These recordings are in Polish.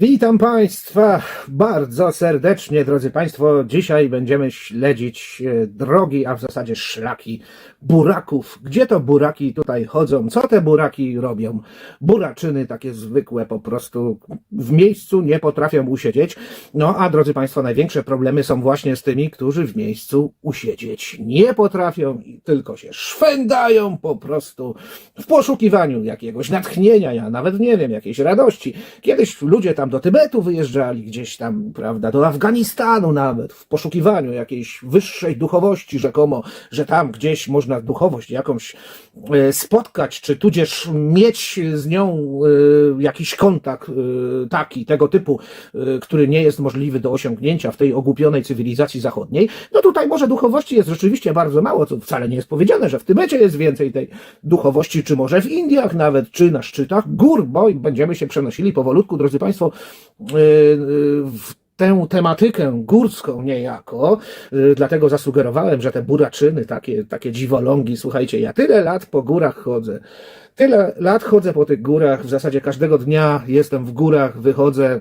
Witam Państwa bardzo serdecznie, drodzy Państwo. Dzisiaj będziemy śledzić e, drogi, a w zasadzie szlaki buraków. Gdzie to buraki tutaj chodzą? Co te buraki robią? Buraczyny takie zwykłe po prostu w miejscu nie potrafią usiedzieć. No a drodzy Państwo, największe problemy są właśnie z tymi, którzy w miejscu usiedzieć nie potrafią i tylko się szwędają po prostu w poszukiwaniu jakiegoś natchnienia, ja nawet nie wiem, jakiejś radości. Kiedyś ludzie tam do Tybetu wyjeżdżali, gdzieś tam, prawda, do Afganistanu nawet, w poszukiwaniu jakiejś wyższej duchowości rzekomo, że tam gdzieś można duchowość jakąś e, spotkać, czy tudzież mieć z nią e, jakiś kontakt e, taki, tego typu, który nie jest możliwy do osiągnięcia w tej ogłupionej cywilizacji zachodniej, no tutaj może duchowości jest rzeczywiście bardzo mało, co wcale nie jest powiedziane, że w Tybecie jest więcej tej duchowości, czy może w Indiach nawet, czy na szczytach gór, bo będziemy się przenosili powolutku, drodzy Państwo, w tę tematykę górską niejako, yy, dlatego zasugerowałem, że te buraczyny, takie, takie dziwolągi, słuchajcie, ja tyle lat po górach chodzę, tyle lat chodzę po tych górach, w zasadzie każdego dnia jestem w górach, wychodzę,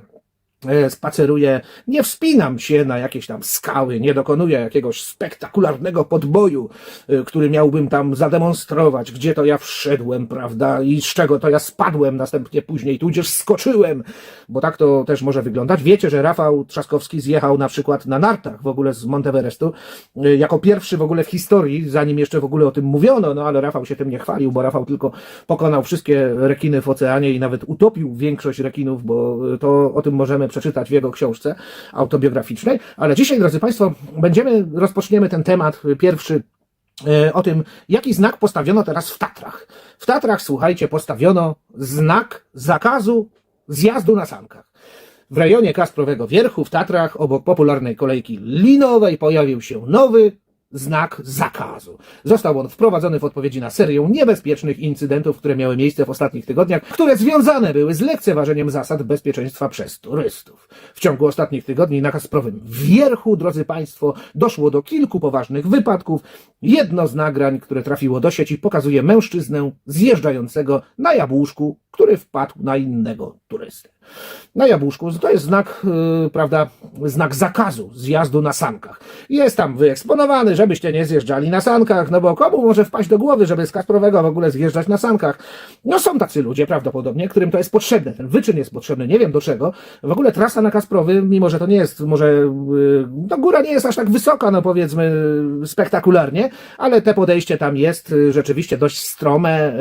spaceruję, nie wspinam się na jakieś tam skały, nie dokonuję jakiegoś spektakularnego podboju, e, który miałbym tam zademonstrować, gdzie to ja wszedłem, prawda, i z czego to ja spadłem następnie później, tudzież skoczyłem, bo tak to też może wyglądać. Wiecie, że Rafał Trzaskowski zjechał na przykład na nartach w ogóle z Monteverestu, e, jako pierwszy w ogóle w historii, zanim jeszcze w ogóle o tym mówiono, no ale Rafał się tym nie chwalił, bo Rafał tylko pokonał wszystkie rekiny w oceanie i nawet utopił większość rekinów, bo to o tym możemy przeczytać w jego książce autobiograficznej. Ale dzisiaj, drodzy Państwo, będziemy, rozpoczniemy ten temat pierwszy e, o tym, jaki znak postawiono teraz w Tatrach. W Tatrach, słuchajcie, postawiono znak zakazu zjazdu na sankach. W rejonie Kasprowego Wierchu w Tatrach, obok popularnej kolejki linowej, pojawił się nowy znak zakazu. Został on wprowadzony w odpowiedzi na serię niebezpiecznych incydentów, które miały miejsce w ostatnich tygodniach, które związane były z lekceważeniem zasad bezpieczeństwa przez turystów. W ciągu ostatnich tygodni na Kasprowym Wierchu, drodzy Państwo, doszło do kilku poważnych wypadków. Jedno z nagrań, które trafiło do sieci, pokazuje mężczyznę zjeżdżającego na jabłuszku, który wpadł na innego turystę. Na jabłuszku to jest znak, yy, prawda, znak zakazu zjazdu na sankach. Jest tam wyeksponowany, żebyście nie zjeżdżali na sankach, no bo komu może wpaść do głowy, żeby z Kasprowego w ogóle zjeżdżać na sankach? No są tacy ludzie prawdopodobnie, którym to jest potrzebne, ten wyczyn jest potrzebny, nie wiem do czego. W ogóle trasa na Kasprowy, mimo że to nie jest, może, yy, no góra nie jest aż tak wysoka, no powiedzmy, spektakularnie, ale te podejście tam jest yy, rzeczywiście dość strome,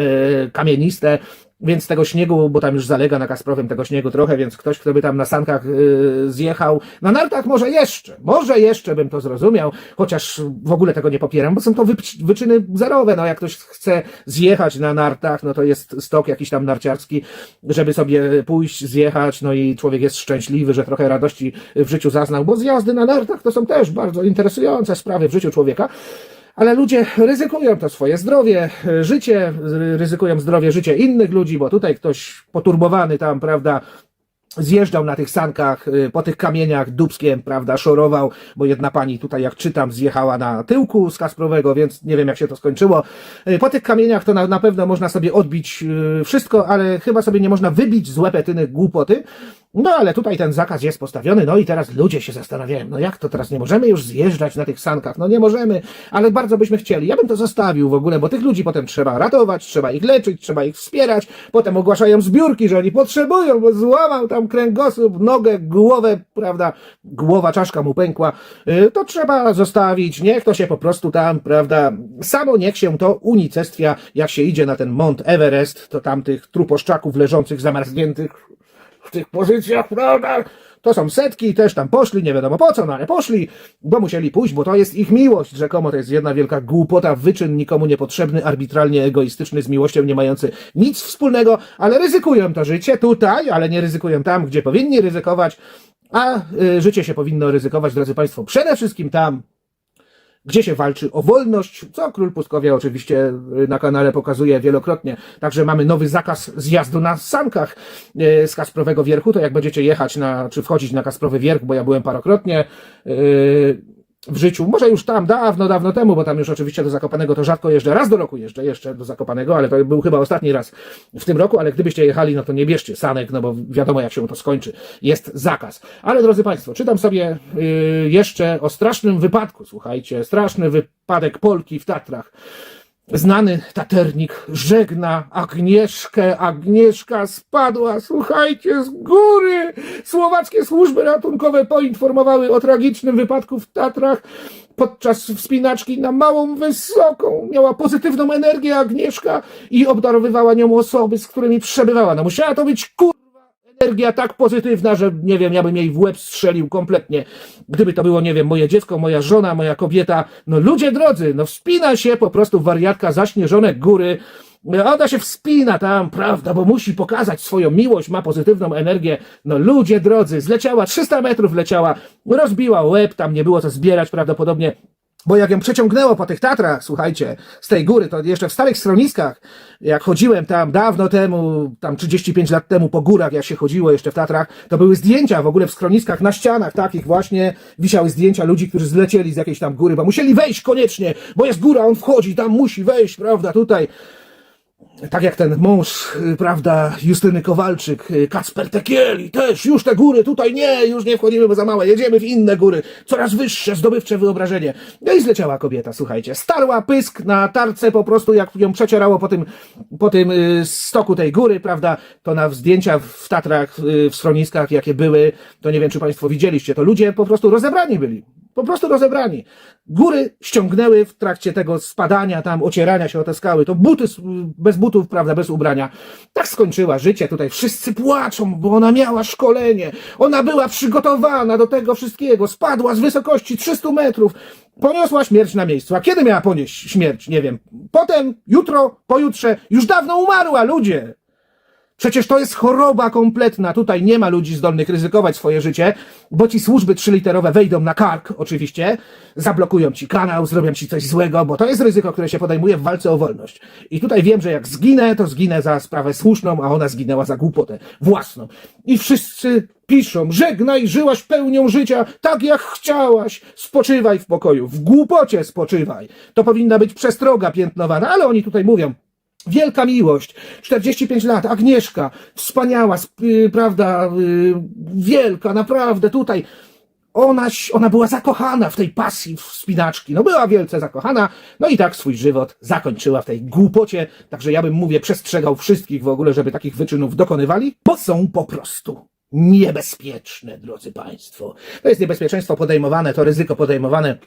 kamieniste, więc tego śniegu, bo tam już zalega na Kasprowym tego śniegu trochę, więc ktoś, kto by tam na sankach yy, zjechał, na nartach może jeszcze, może jeszcze bym to zrozumiał, chociaż w ogóle tego nie popieram, bo są to wyp- wyczyny zerowe, no jak ktoś chce zjechać na nartach, no to jest stok jakiś tam narciarski, żeby sobie pójść, zjechać, no i człowiek jest szczęśliwy, że trochę radości w życiu zaznał, bo zjazdy na nartach to są też bardzo interesujące sprawy w życiu człowieka, ale ludzie ryzykują to swoje zdrowie, e, życie, ry- ryzykują zdrowie, życie innych ludzi, bo tutaj ktoś poturbowany tam, prawda, zjeżdżał na tych sankach, y, po tych kamieniach dubskiem, prawda, szorował, bo jedna pani tutaj, jak czytam, zjechała na tyłku z Kasprowego, więc nie wiem, jak się to skończyło. Y, Po tych kamieniach to na, na pewno można sobie odbić wszystko, ale chyba sobie nie można wybić z łepetyny głupoty. No ale tutaj ten zakaz jest postawiony, no i teraz ludzie się zastanawiają, no jak to teraz nie możemy już zjeżdżać na tych sankach? No nie możemy, ale bardzo byśmy chcieli. Ja bym to zostawił w ogóle, bo tych ludzi potem trzeba ratować, trzeba ich leczyć, trzeba ich wspierać, potem ogłaszają zbiórki, że oni potrzebują, bo złamał tam kręgosłup, nogę, głowę, prawda, głowa, czaszka mu pękła, Y, to trzeba zostawić, niech to się po prostu tam, prawda, samo niech się to unicestwia, jak się idzie na ten Mont Everest, to tam tych truposzczaków leżących, zamarzniętych w tych pozycjach, prawda? To są setki, też tam poszli, nie wiadomo po co, no ale poszli, bo musieli pójść, bo to jest ich miłość. Rzekomo to jest jedna wielka głupota, wyczyn nikomu niepotrzebny, arbitralnie egoistyczny, z miłością nie mający nic wspólnego, ale ryzykują to życie tutaj, ale nie ryzykują tam, gdzie powinni ryzykować, a y, życie się powinno ryzykować, drodzy Państwo, przede wszystkim tam, gdzie się walczy o wolność, co król Pustkowia oczywiście y, na kanale pokazuje wielokrotnie. Także mamy nowy zakaz zjazdu na sankach y, z Kasprowego Wierchu, to jak będziecie jechać na, czy wchodzić na Kasprowy Wierch, bo ja byłem parokrotnie, y, w życiu. Może już tam dawno, dawno temu, bo tam już oczywiście do Zakopanego to rzadko jeżdżę. Raz do roku jeżdżę jeszcze do Zakopanego, ale to był chyba ostatni raz w tym roku, ale gdybyście jechali, no to nie bierzcie sanek, no bo wiadomo jak się to skończy. Jest zakaz. Ale drodzy Państwo, czytam sobie yy, jeszcze o strasznym wypadku, słuchajcie, straszny wypadek Polki w Tatrach. Znany taternik żegna Agnieszkę. Agnieszka spadła, słuchajcie, z góry. Słowackie służby ratunkowe poinformowały o tragicznym wypadku w Tatrach podczas wspinaczki na małą wysoką. Miała pozytywną energię Agnieszka i obdarowywała nią osoby, z którymi przebywała. No musiała to być energia tak pozytywna, że nie wiem, ja bym jej w łeb strzelił kompletnie. Gdyby to było, nie wiem, moje dziecko, moja żona, moja kobieta. No ludzie drodzy, no wspina się po prostu wariatka zaśnieżone góry. Ona się wspina tam, prawda, bo musi pokazać swoją miłość, ma pozytywną energię. No ludzie drodzy, zleciała 300 metrów, leciała, rozbiła łeb, tam nie było co zbierać prawdopodobnie. Bo jak ją przeciągnęło po tych Tatrach, słuchajcie, z tej góry, to jeszcze w starych schroniskach, jak chodziłem tam dawno temu, tam 35 lat temu po górach, jak się chodziło jeszcze w Tatrach, to były zdjęcia w ogóle w schroniskach, na ścianach takich właśnie wisiały zdjęcia ludzi, którzy zlecieli z jakiejś tam góry, bo musieli wejść koniecznie, bo jest góra, on wchodzi, tam musi wejść, prawda, tutaj tak jak ten mąż, y, prawda, Justyny Kowalczyk, y, Kacper Tekieli, też już te góry, tutaj nie, już nie wchodzimy, bo za małe, jedziemy w inne góry, coraz wyższe, zdobywcze wyobrażenie. No i zleciała kobieta, słuchajcie, starła pysk na tarce po prostu, jak ją przecierało po tym, po tym y, stoku tej góry, prawda, to na zdjęcia w Tatrach, w schroniskach, jakie były, to nie wiem, czy Państwo widzieliście, to ludzie po prostu rozebrani byli. Po prostu rozebrani. Góry ściągnęły w trakcie tego spadania, tam ocierania się o te skały. To buty bez butów, prawda, bez ubrania. Tak skończyła życie tutaj. Wszyscy płaczą, bo ona miała szkolenie. Ona była przygotowana do tego wszystkiego. Spadła z wysokości 300 metrów. Poniosła śmierć na miejscu. A kiedy miała ponieść śmierć? Nie wiem. Potem, jutro, pojutrze. Już dawno umarła, ludzie. Przecież to jest choroba kompletna. Tutaj nie ma ludzi zdolnych ryzykować swoje życie, bo ci służby trzyliterowe wejdą na kark, oczywiście, zablokują ci kanał, zrobią ci coś złego, bo to jest ryzyko, które się podejmuje w walce o wolność. I tutaj wiem, że jak zginę, to zginę za sprawę słuszną, a ona zginęła za głupotę własną. I wszyscy piszą, żegnaj, żyłaś pełnią życia, tak jak chciałaś, spoczywaj w pokoju, w głupocie spoczywaj. To powinna być przestroga piętnowana, ale oni tutaj mówią, Wielka miłość, 45 lat, Agnieszka, wspaniała, sp- y, prawda, y, wielka, naprawdę tutaj. Ona, ona była zakochana w tej pasji w spinaczki, no była wielce zakochana, no i tak swój żywot zakończyła w tej głupocie, także ja bym, mówię, przestrzegał wszystkich w ogóle, żeby takich wyczynów dokonywali, bo są po prostu niebezpieczne, drodzy Państwo. To jest niebezpieczeństwo podejmowane, to ryzyko podejmowane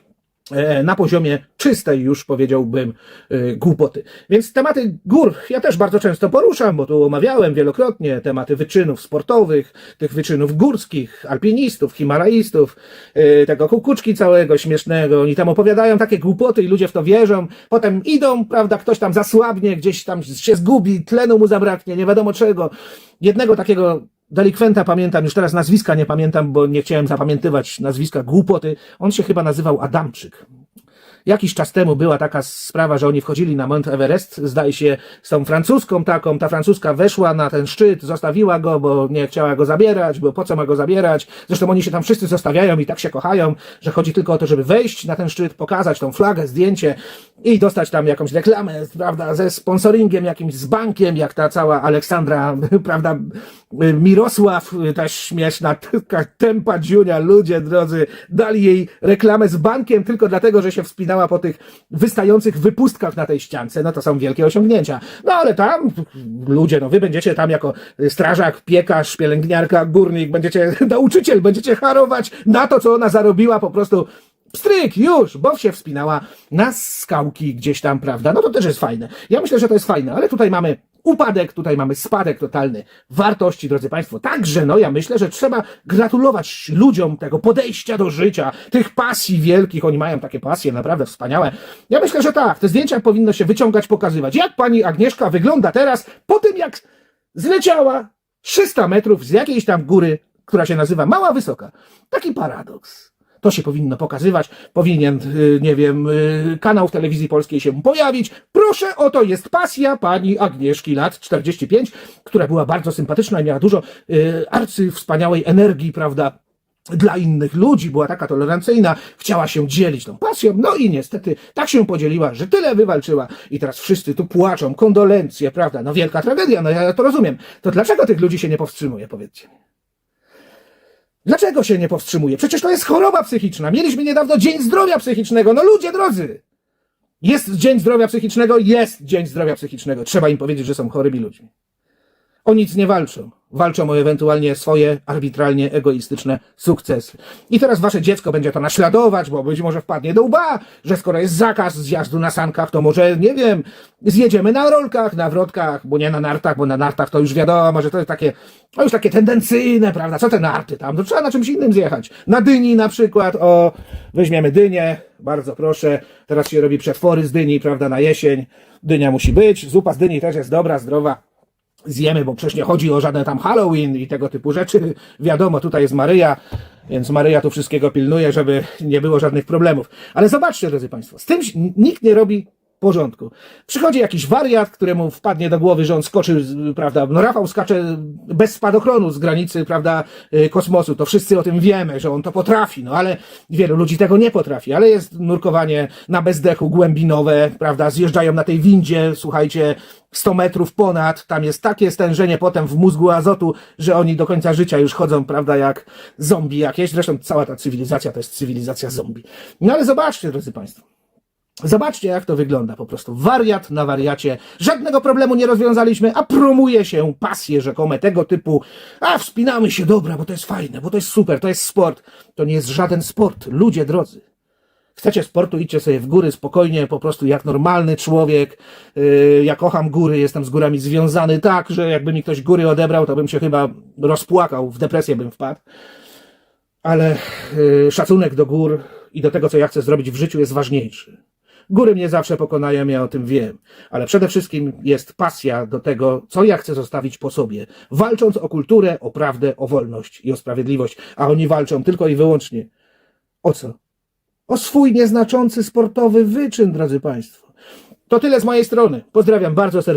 na poziomie czystej już powiedziałbym e, głupoty. Więc tematy gór ja też bardzo często poruszam, bo tu omawiałem wielokrotnie tematy wyczynów sportowych, tych wyczynów górskich, alpinistów, himalaistów, e, tego kukuczki całego śmiesznego. Oni tam opowiadają takie głupoty i ludzie w to wierzą. Potem idą, prawda, ktoś tam zasłabnie, gdzieś tam się zgubi, tlenu mu zabraknie, nie wiadomo czego. Jednego takiego delikwenta pamiętam, już teraz nazwiska nie pamiętam, bo nie chciałem zapamiętywać nazwiska głupoty. On się chyba nazywał Adamczyk. Jakiś czas temu była taka sprawa, że oni wchodzili na Mount Everest, zdaje się, z tą francuską taką. Ta francuska weszła na ten szczyt, zostawiła go, bo nie chciała go zabierać, bo po co ma go zabierać. Zresztą oni się tam wszyscy zostawiają i tak się kochają, że chodzi tylko o to, żeby wejść na ten szczyt, pokazać tą flagę, zdjęcie i dostać tam jakąś reklamę, prawda, ze sponsoringiem jakimś, z bankiem, jak ta cała Aleksandra, prawda, Mirosław, ta śmieszna, tempa dziunia, ludzie drodzy, dali jej reklamę z bankiem tylko dlatego, że się wspinała po tych wystających wypustkach na tej ściance. No to są wielkie osiągnięcia. No ale tam ludzie, no wy będziecie tam jako strażak, piekarz, pielęgniarka, górnik, będziecie nauczyciel, będziecie harować na to, co ona zarobiła po prostu Pstryk, już, bo się wspinała na skałki gdzieś tam, prawda? No to też jest fajne. Ja myślę, że to jest fajne, ale tutaj mamy upadek, tutaj mamy spadek totalny wartości, drodzy Państwo. Także, no ja myślę, że trzeba gratulować ludziom tego podejścia do życia, tych pasji wielkich. Oni mają takie pasje naprawdę wspaniałe. Ja myślę, że tak, te zdjęcia powinno się wyciągać, pokazywać. Jak pani Agnieszka wygląda teraz, po tym jak zleciała 300 metrów z jakiejś tam góry, która się nazywa Mała Wysoka. Taki paradoks. To się powinno pokazywać, powinien, y, nie wiem, y, kanał w telewizji polskiej się pojawić. Proszę, oto jest pasja pani Agnieszki, lat 45, która była bardzo sympatyczna i miała dużo y, arcy wspaniałej energii, prawda? dla innych ludzi, była taka tolerancyjna, chciała się dzielić tą pasją, no i niestety tak się podzieliła, że tyle wywalczyła i teraz wszyscy tu płaczą, kondolencje, prawda, no wielka tragedia, no ja to rozumiem. To dlaczego tych ludzi się nie powstrzymuje, powiedzcie? Dlaczego się nie powstrzymuje? Przecież to jest choroba psychiczna. Mieliśmy niedawno Dzień Zdrowia Psychicznego. No ludzie drodzy! Jest Dzień Zdrowia Psychicznego, jest Dzień Zdrowia Psychicznego. Trzeba im powiedzieć, że są chorymi ludźmi. O nic nie walczą. Walczą o ewentualnie swoje arbitralnie egoistyczne sukcesy. I teraz wasze dziecko będzie to naśladować, bo być może wpadnie do łba, że skoro jest zakaz zjazdu na sankach, to może, nie wiem, zjedziemy na rolkach, na wrotkach, bo nie na nartach, bo na nartach to już wiadomo, że to jest takie, to już takie tendencyjne, prawda? Co te narty tam? To trzeba na czymś innym zjechać. Na dyni na przykład, o, weźmiemy dynię, bardzo proszę. Teraz się robi przetwory z dyni, prawda, na jesień. Dynia musi być, zupa z dyni też jest dobra, zdrowa zjemy, bo przecież nie chodzi o żaden tam Halloween i tego typu rzeczy. Wiadomo, tutaj jest Maryja, więc Maryja tu wszystkiego pilnuje, żeby nie było żadnych problemów. Ale zobaczcie, drodzy Państwo, z tym nikt nie robi porządku. Przychodzi jakiś wariat, któremu wpadnie do głowy, że on skoczy, prawda, no Rafał skacze bez spadochronu z granicy, prawda, y, kosmosu. To wszyscy o tym wiemy, że on to potrafi, no ale wielu ludzi tego nie potrafi, ale jest nurkowanie na bezdechu głębinowe, prawda, zjeżdżają na tej windzie, słuchajcie, 100 metrów ponad, tam jest takie stężenie potem w mózgu azotu, że oni do końca życia już chodzą, prawda, jak zombie jakieś. Zresztą cała ta cywilizacja to jest cywilizacja zombie. No ale zobaczcie, drodzy Państwo. Zobaczcie, jak to wygląda po prostu. Wariat na wariacie. Żadnego problemu nie rozwiązaliśmy, a promuje się pasje rzekome tego typu. A wspinamy się, dobra, bo to jest fajne, bo to jest super, to jest sport. To nie jest żaden sport, ludzie drodzy. Chcecie sportu, idźcie sobie w góry spokojnie, po prostu jak normalny człowiek. Yy, ja kocham góry, jestem z górami związany tak, że jakby mi ktoś góry odebrał, to bym się chyba rozpłakał, w depresję bym wpadł. Ale yy, szacunek do gór i do tego, co ja chcę zrobić w życiu, jest ważniejszy. Góry mnie zawsze pokonają, ja o tym wiem, ale przede wszystkim jest pasja do tego, co ja chcę zostawić po sobie, walcząc o kulturę, o prawdę, o wolność i o sprawiedliwość, a oni walczą tylko i wyłącznie o co? O swój nieznaczący sportowy wyczyn, drodzy Państwo. To tyle z mojej strony. Pozdrawiam bardzo serdecznie.